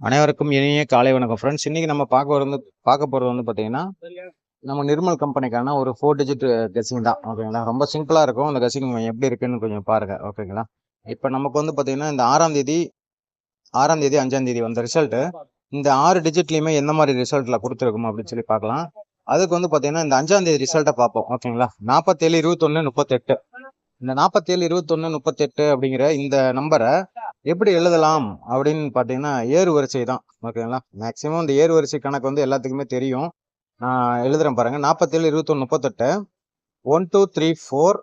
அனைவருக்கும் இனிய காலை வணக்கம். ஃப்ரெண்ட்ஸ் இன்னைக்கு நம்ம பார்க்க வந்து பார்க்க போகிறது வந்து பார்த்தீங்கன்னா நம்ம நிர்மல் கம்பெனிக்கான ஒரு ஃபோர் டிஜிட் கெஸிங் தான். ஓகேங்களா ரொம்ப சிம்பிளாக இருக்கும். அந்த கெஸிங் எப்படி இருக்குன்னு கொஞ்சம் பாருங்க. ஓகேங்களா இப்போ நமக்கு வந்து பார்த்தீங்கன்னா இந்த ஆறாம் தேதி ஆறாம் தேதி அஞ்சாம் தேதி வந்த ரிசல்ட்டு இந்த ஆறு டிஜிட்லையுமே எந்த மாதிரி ரிசல்ட்ல கொடுத்துருக்கும் அப்படின்னு சொல்லி பார்க்கலாம். அதுக்கு வந்து பார்த்தீங்கன்னா இந்த அஞ்சாம் தேதி ரிசல்ட்டை பார்ப்போம். ஓகேங்களா நாற்பத்தேழு இருபத்தொன்று முப்பத்தெட்டு. இந்த நாற்பத்தேழு இருபத்தொன்று முப்பத்தெட்டு அப்படிங்கிற இந்த நம்பரை எப்படி எழுதலாம் அப்படின்னு பார்த்தீங்கன்னா ஏறு வரிசை தான். ஓகேங்களா? மேக்ஸிமம் இந்த ஏறு வரிசை கணக்கு வந்து எல்லாத்துக்குமே தெரியும். நான் எழுதுறேன் பாருங்கள் நாற்பத்தேழு இருபத்தொன்று முப்பத்தெட்டு one two three four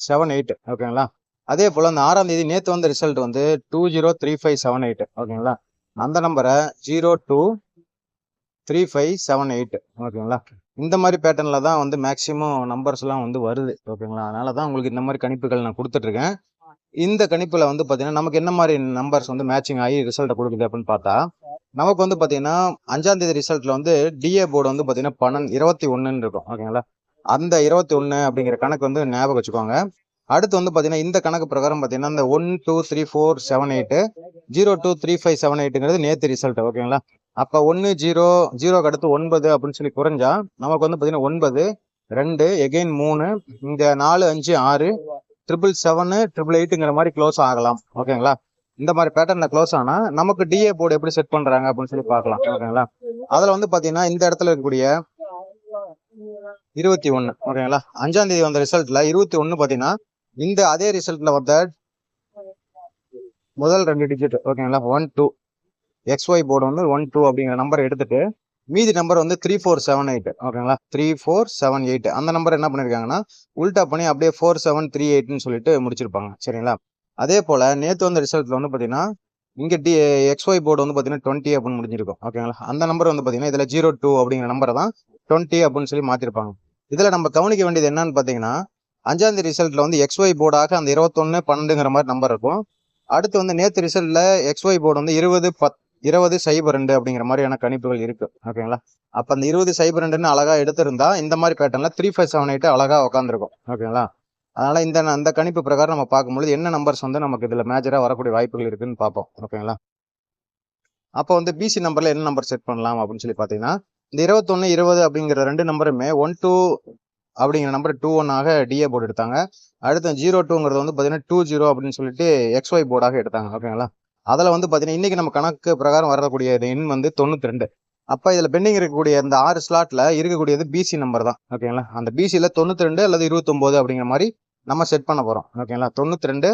seven eight ஓகேங்களா? அதே போல் அந்த ஆறாம் தேதி நேற்று வந்த ரிசல்ட் வந்து two zero three five seven eight ஓகேங்களா? அந்த நம்பரை zero two three five seven eight ஓகேங்களா? இந்த மாதிரி பேட்டர்னில் தான் வந்து மேக்ஸிமம் நம்பர்ஸ்லாம் வந்து வருது. ஓகேங்களா? அதனால தான் உங்களுக்கு இந்த மாதிரி கணிப்புகள் நான் கொடுத்துட்ருக்கேன் இந்த கணிப்பில் வந்து பார்த்தீங்கன்னா நமக்கு என்ன மாதிரி நம்பர்ஸ் வந்து மேட்சிங் ஆகி ரிசல்ட்டை கொடுக்குது அப்படின்னு பார்த்தா நமக்கு வந்து பார்த்தீங்கன்னா அஞ்சாம் தேதி ரிசல்ட்டில் வந்து டிஏ போர்டு வந்து பார்த்தீங்கன்னா பன்னெண்டு இருபத்தி ஒன்றுன்னு இருக்கும். ஓகேங்களா அந்த இருபத்தி ஒன்று அப்படிங்கிற கணக்கு வந்து ஞாபகம் வச்சுக்கோங்க. அடுத்து வந்து பார்த்தீங்கன்னா இந்த கணக்கு பிரகாரம் பார்த்தீங்கன்னா இந்த one two three four seven eight zero two three five seven எயிட்டுங்கிறது நேற்று ரிசல்ட் ஓகேங்களா அப்போ ஒன்று ஜீரோ ஜீரோக்கு அடுத்து ஒன்பது அப்படின்னு சொல்லி குறைஞ்சா நமக்கு வந்து பார்த்தீங்கன்னா ஒன்பது ரெண்டு எகெயின் மூணு இந்த நாலு அஞ்சு ஆறு ட்ரிபிள் செவனு ட்ரிபிள் எயிட்டுங்கிற மாதிரி க்ளோஸ் ஆகலாம். ஓகேங்களா இந்த மாதிரி பேட்டர்னில் க்ளோஸ் ஆனால் நமக்கு டிஏ போர்டு எப்படி செட் பண்ணுறாங்க அப்படின்னு சொல்லி பார்க்கலாம். ஓகேங்களா அதில் வந்து பார்த்தீங்கன்னா இந்த இடத்துல இருக்கக்கூடிய இருபத்தி ஒன்று ஓகேங்களா அஞ்சாம் தேதி வந்த ரிசல்ட்டில் இருபத்தி ஒன்று பார்த்தீங்கன்னா இந்த அதே ரிசல்ட்டில் வந்த முதல் ரெண்டு டிஜிட் ஓகேங்களா ஒன் டூ எக்ஸ்ஒய் போர்டு வந்து ஒன் டூ அப்படிங்கிற நம்பர் எடுத்துட்டு மீதி நம்பர் வந்து த்ரீ ஃபோர் செவன் எயிட் ஓகேங்களா த்ரீ ஃபோர் செவன் எயிட் அந்த நம்பர் என்ன பண்ணியிருக்காங்கன்னா உல்டா பண்ணி அப்படியே ஃபோர் செவன் த்ரீ எயிட்னு சொல்லிட்டு முடிச்சிருப்பாங்க. சரிங்களா? அதே போல் நேற்று வந்த ரிசல்ட்டில் வந்து பார்த்தீங்கன்னா இங்கே டி எக்ஸ்ஒய் போர்டு வந்து பார்த்தீங்கன்னா டுவெண்ட்டி அப்படின்னு முடிஞ்சிருக்கும். ஓகேங்களா அந்த நம்பர் வந்து பார்த்தீங்கன்னா இதில் ஜீரோ டூ அப்படிங்கிற நம்பரை தான் டுவெண்ட்டி அப்படின்னு சொல்லி மாற்றிருப்பாங்க இதில் நம்ம கவனிக்க வேண்டியது என்னன்னு பார்த்தீங்கன்னா அஞ்சாந்தேதி ரிசல்ட்டில் வந்து எக்ஸ்ஒய் போர்டாக அந்த இருபத்தொன்னு பன்னெண்டுங்கிற மாதிரி நம்பர் இருக்கும். அடுத்து வந்து நேற்று ரிசல்ட்டில் எக்ஸ்ஒய் போர்டு வந்து இருபது பத் இருபது சைபர் ரெண்டு அப்படிங்கிற மாதிரியான கணிப்புகள் இருக்கு ஓகேங்களா? அப்ப அந்த இருபது சைபர் ரெண்டுன்னு அழகா எடுத்திருந்தா இந்த மாதிரி பேட்டர்ல த்ரீ ஃபைவ் செவன் எயிட் அழகா உட்காந்துருக்கும் ஓகேங்களா? அதனால இந்த அந்த கணிப்பு பிரகாரம் நம்ம பார்க்கும்பொழுது என்ன நம்பர்ஸ் வந்து நமக்கு இதுல மேஜரா வரக்கூடிய வாய்ப்புகள் இருக்குன்னு பார்ப்போம் ஓகேங்களா? அப்போ வந்து பிசி நம்பர்ல என்ன நம்பர் செட் பண்ணலாம் அப்படின்னு சொல்லி பார்த்தீங்கன்னா இந்த இருபத்தொன்னு இருபது அப்படிங்கிற ரெண்டு நம்பருமே ஒன் டூ அப்படிங்கிற நம்பர் டூ ஒன்னாக டிஏ போர்டு எடுத்தாங்க. அடுத்து ஜீரோ டூங்கிறது வந்து பார்த்தீங்கன்னா டூ ஜீரோ அப்படின்னு சொல்லிட்டு எக்ஸ்ஒய் போர்டாக எடுத்தாங்க ஓகேங்களா? அதில் வந்து பார்த்தீங்கன்னா இன்றைக்கி நம்ம கணக்கு பிரகாரம் வரக்கூடிய எண் வந்து தொண்ணூற்றி ரெண்டு அப்போ இதில் பெண்டிங் இருக்கக்கூடிய இந்த ஆறு ஸ்லாட்டில் இருக்கக்கூடியது பிசி நம்பர் தான். ஓகேங்களா அந்த பிசியில் தொண்ணூற்றி ரெண்டு அல்லது இருபத்தொம்போது அப்படிங்கிற மாதிரி நம்ம செட் பண்ண போகிறோம் ஓகேங்களா தொண்ணூற்றி ரெண்டு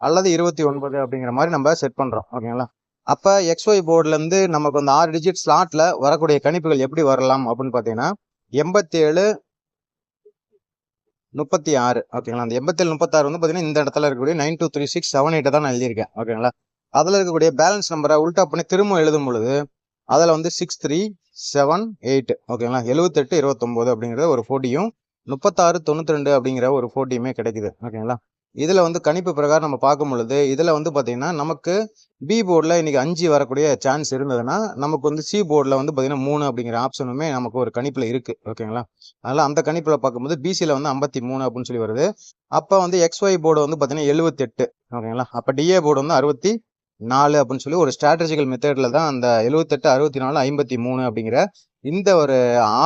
அல்லது இருபத்தி ஒன்பது அப்படிங்கிற மாதிரி நம்ம செட் பண்ணுறோம் ஓகேங்களா அப்போ எக்ஸ்ஒய் போர்டுலேருந்து நமக்கு அந்த ஆறு டிஜிட் ஸ்லாட்டில் வரக்கூடிய கணிப்புகள் எப்படி வரலாம் அப்படின்னு பார்த்தீங்கன்னா எண்பத்தி ஏழு முப்பத்தி ஆறு. ஓகேங்களா அந்த எண்பத்தேழு முப்பத்தாறு வந்து பார்த்தீங்கன்னா இந்த இடத்துல இருக்கக்கூடிய nine two three six seven எயிட்டை தான் நான் எழுதியிருக்கேன். ஓகேங்களா அதில் இருக்கக்கூடிய பேலன்ஸ் நம்பரை உல்டா பண்ணி திரும்ப எழுதும் பொழுது அதில் வந்து சிக்ஸ் த்ரீ செவன் எயிட் ஓகேங்களா எழுபத்தெட்டு இருபத்தொம்போது அப்படிங்கிற ஒரு போட்டியும் முப்பத்தாறு தொண்ணூற்றி ரெண்டு அப்படிங்கிற ஒரு போட்டியுமே கிடைக்குது ஓகேங்களா இதில் வந்து கணிப்பு பிரகாரம் நம்ம பார்க்கும் பொழுது இதில் வந்து பார்த்தீங்கன்னா நமக்கு பி போர்டில் இன்றைக்கி அஞ்சு வரக்கூடிய சான்ஸ் இருந்ததுன்னா நமக்கு வந்து சி போர்டில் வந்து பார்த்தீங்கன்னா மூணு அப்படிங்கிற ஆப்ஷனுமே நமக்கு ஒரு கணிப்பில் இருக்குது ஓகேங்களா அதனால் அந்த கணிப்பில் பார்க்கும்போது பிசியில் வந்து ஐம்பத்தி மூணு அப்படின்னு சொல்லி வருது. அப்போ வந்து எக்ஸ்ஒய் போர்டு வந்து பார்த்தீங்கன்னா எழுபத்தெட்டு ஓகேங்களா அப்போ டிஏ போர்டு வந்து அறுபத்தி நாலு அப்படின்னு சொல்லி ஒரு ஸ்ட்ராட்டஜிக்கல் மெத்தடில் தான் அந்த எழுபத்தெட்டு அறுபத்தி நாலு ஐம்பத்தி மூணு அப்படிங்கிற இந்த ஒரு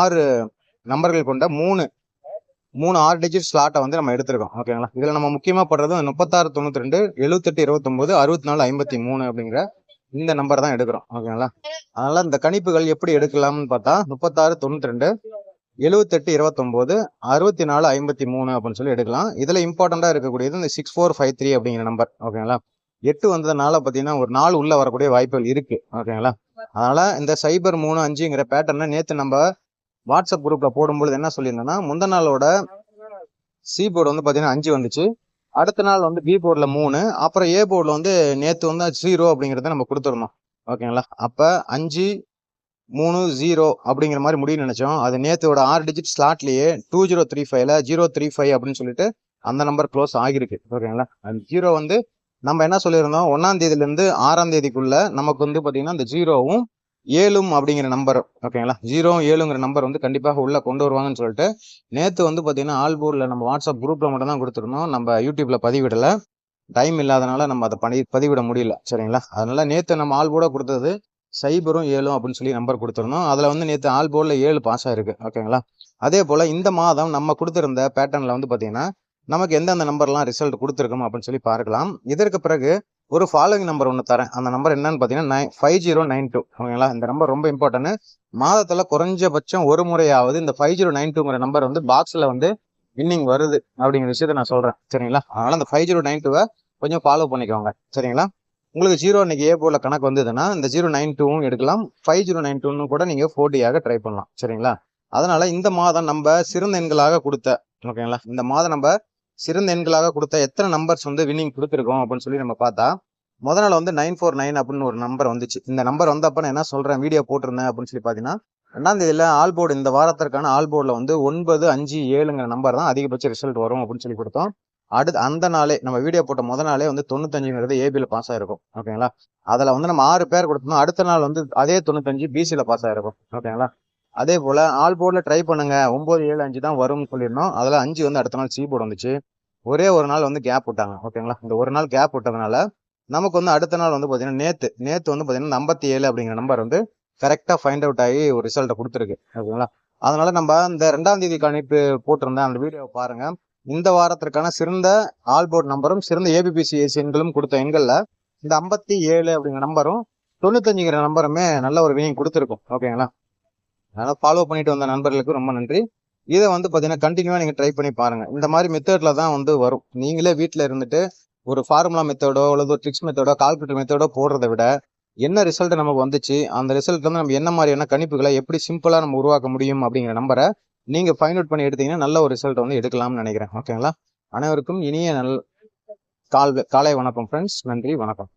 ஆறு நம்பர்கள் கொண்ட மூணு மூணு ஆறு டிஜிட் ஸ்லாட்டை வந்து நம்ம எடுத்திருக்கோம். ஓகேங்களா இதில் நம்ம முக்கியமாக படுறது முப்பத்தாறு தொண்ணூற்றி ரெண்டு எழுபத்தெட்டு இருபத்தொம்போது அறுபத்தி நாலு ஐம்பத்தி மூணு அப்படிங்கிற இந்த நம்பர் தான் எடுக்கிறோம். ஓகேங்களா அதனால இந்த கணிப்புகள் எப்படி எடுக்கலாம்னு பார்த்தா முப்பத்தாறு தொண்ணூற்றி ரெண்டு எழுபத்தெட்டு இருபத்தொம்போது அறுபத்தி நாலு ஐம்பத்தி மூணு அப்படின்னு சொல்லி எடுக்கலாம். இதில் இம்பார்ட்டண்ட்டாக இருக்கக்கூடியது இந்த சிக்ஸ் ஃபோர் ஃபைவ் த்ரீ அப்படிங்கிற நம்பர் ஓகேங்களா எட்டு வந்ததுனால பார்த்தீங்கன்னா ஒரு நாள் உள்ள வரக்கூடிய வாய்ப்புகள் இருக்கு. ஓகேங்களா? அதனால இந்த சைபர் மூணு அஞ்சுங்கிற பேட்டர்னை நேற்று நம்ம வாட்ஸ்அப் குரூப்பில் போடும்பொழுது என்ன சொல்லியிருந்தேன்னா முந்த நாளோட சி போர்டு வந்து பார்த்தீங்கன்னா அஞ்சு வந்துச்சு. அடுத்த நாள் வந்து பி போர்டில் மூணு. அப்புறம் ஏ போர்டில் வந்து நேற்று வந்து ஜீரோ அப்படிங்கிறத நம்ம கொடுத்துருந்தோம் ஓகேங்களா? அப்போ அஞ்சு மூணு ஜீரோ அப்படிங்கிற மாதிரி முடியும்னு நினைச்சோம். அது நேற்றோட ஆறு டிஜிட் ஸ்லாட்லேயே டூ ஜீரோ த்ரீ ஃபைவ்ல ஜீரோ த்ரீ ஃபைவ் அப்படின்னு சொல்லிட்டு அந்த நம்பர் க்ளோஸ் ஆகிருக்கு. ஓகேங்களா? அந்த ஜீரோ வந்து நம்ம என்ன சொல்லியிருந்தோம்? ஒன்றாம் தேதியிலேருந்து ஆறாம் தேதிக்குள்ள நமக்கு வந்து பார்த்தீங்கன்னா இந்த ஜீரோவும் ஏழும் அப்படிங்கிற நம்பர் ஓகேங்களா ஜீரோ ஏழுங்கிற நம்பர் வந்து கண்டிப்பாக உள்ளே கொண்டு வருவாங்கன்னு சொல்லிட்டு நேற்று வந்து பார்த்தீங்கன்னா ஆல்பூரில் நம்ம வாட்ஸ்அப் குரூப்பில் மட்டும் தான் கொடுத்துருந்தோம். நம்ம யூடியூப்பில் பதிவிடலை. டைம் இல்லாதனால நம்ம அதை பண்ணி பதிவிட முடியல சரிங்களா? அதனால நேற்று நம்ம ஆல்போர்டாக கொடுத்தது சைபரும் ஏழும் அப்படின்னு சொல்லி நம்பர் கொடுத்துருந்தோம். அதில் வந்து நேற்று ஆல்போர்டில் ஏழு பாஸ் ஆயிருக்கு ஓகேங்களா அதே போல் இந்த மாதம் நம்ம கொடுத்துருந்த பேட்டர்னில் வந்து பார்த்தீங்கன்னா நமக்கு எந்தெந்த நம்பர்லாம் ரிசல்ட் கொடுத்துருக்கோம் அப்படின்னு சொல்லி பார்க்கலாம். இதற்கு பிறகு ஒரு ஃபாலோவிங் நம்பர் ஒன்று தரேன். அந்த நம்பர் என்னன்னு பார்த்தீங்கன்னா nine five zero nine two ஓகேங்களா இந்த நம்பர் ரொம்ப இம்பார்ட்டன்ட் மாதத்தில் குறைஞ்சபட்சம் ஒரு முறையாவது இந்த ஃபைவ் ஜீரோ நைன் டூங்கிற நம்பர் வந்து பாக்ஸில் வந்து வின்னிங் வருது அப்படிங்கிற விஷயத்த நான் சொல்கிறேன் சரிங்களா? அதனால் அந்த ஃபைவ் ஜீரோ நைன் டூவை கொஞ்சம் ஃபாலோ பண்ணிக்கோங்க. சரிங்களா? உங்களுக்கு ஜீரோ இன்னைக்கு ஏ போல கணக்கு வந்ததுன்னா இந்த ஜீரோ நைன் டூவும் எடுக்கலாம். ஃபைவ் ஜீரோ நைன் டூன்னு கூட நீங்கள் ஃபோர்ட்டியாக ட்ரை பண்ணலாம். சரிங்களா? அதனால இந்த மாதம் நம்ம சிறந்த எண்களாக கொடுத்த ஓகேங்களா? இந்த மாதம் நம்ம சிறந்த எண்களாக கொடுத்த எத்தனை நம்பர்ஸ் வந்து வின்னிங் கொடுத்துருக்கோம் அப்படின்னு சொல்லி நம்ம பார்த்தா முத நாள் வந்து நைன் ஃபோர் நைன் அப்படின்னு ஒரு நம்பர் வந்துச்சு. இந்த நம்பர் வந்தப்ப நான் என்ன சொல்கிறேன் வீடியோ போட்டிருந்தேன் அப்படின்னு சொல்லி பார்த்தீங்கன்னா ரெண்டாம் தேதியில் ஆல் போர்டு இந்த வாரத்திற்கான ஆல் போர்டில் வந்து ஒன்பது அஞ்சு ஏழுங்கிற நம்பர் தான் அதிகபட்ச ரிசல்ட் வரும் அப்படின்னு சொல்லி கொடுத்தோம். அடுத்து அந்த நாளே நம்ம வீடியோ போட்ட முத நாளே வந்து தொண்ணூத்தஞ்சுங்கிறது ஏபியில் பாஸ் ஆயிருக்கும். ஓகேங்களா அதில் வந்து நம்ம ஆறு பேர் கொடுத்தோம். அடுத்த நாள் வந்து அதே தொண்ணூத்தஞ்சு பிசியில் பாஸ் ஆயிருக்கும். ஓகேங்களா அதே போல் ஆல் போர்டில் ட்ரை பண்ணுங்க. ஒம்பது ஏழு அஞ்சு தான் வரும்னு சொல்லியிருந்தோம். அதில் அஞ்சு வந்து அடுத்த நாள் சி போர்டு வந்துச்சு. ஒரே ஒரு நாள் வந்து கேப் விட்டாங்க. ஓகேங்களா இந்த ஒரு நாள் கேப் விட்டதுனால நமக்கு வந்து அடுத்த நாள் வந்து பார்த்தீங்கன்னா நேற்று நேற்று வந்து பார்த்தீங்கன்னா ஐம்பத்தி ஏழு அப்படிங்கிற நம்பர் வந்து கரெக்டாக ஃபைண்ட் அவுட் ஆகி ஒரு ரிசல்ட்டை கொடுத்துருக்கு. ஓகேங்களா அதனால நம்ம இந்த ரெண்டாம் தேதி கணிப்பு போட்டிருந்தேன். அந்த வீடியோவை பாருங்க. இந்த வாரத்திற்கான சிறந்த ஆல் போர்ட் நம்பரும் சிறந்த ஏபிபிசி எண்களும் கொடுத்த எண்களில் இந்த ஐம்பத்தி ஏழு அப்படிங்கிற நம்பரும் தொண்ணூத்தஞ்சுங்கிற நம்பருமே நல்ல ஒரு வினிங் கொடுத்துருக்கும். ஓகேங்களா அதனால் ஃபாலோ பண்ணிட்டு வந்த நண்பர்களுக்கு ரொம்ப நன்றி. இதை வந்து பார்த்தீங்கன்னா கண்டினியூவாக நீங்கள் ட்ரை பண்ணி பாருங்கள் இந்த மாதிரி மெத்தடில் தான் வந்து வரும். நீங்களே வீட்டில் இருந்துட்டு ஒரு ஃபார்முலா மெத்தடோ அல்லது ஒரு ட்ரிக்ஸ் மெத்தடோ கால்குலேட்டர் மெத்தடோ போடுறத விட என்ன ரிசல்ட் நமக்கு வந்துச்சு அந்த ரிசல்ட் வந்து நம்ம என்ன மாதிரியான கணிப்புகளை எப்படி சிம்பிளாக நம்ம உருவாக்க முடியும் அப்படிங்கிற நம்பரை நீங்கள் ஃபைண்ட் அவுட் பண்ணி எடுத்தீங்கன்னா நல்ல ஒரு ரிசல்ட் வந்து எடுக்கலாம்னு நினைக்கிறேன். ஓகேங்களா அனைவருக்கும் இனிய நல் கால் காலை வணக்கம் ஃப்ரெண்ட்ஸ் நன்றி வணக்கம்.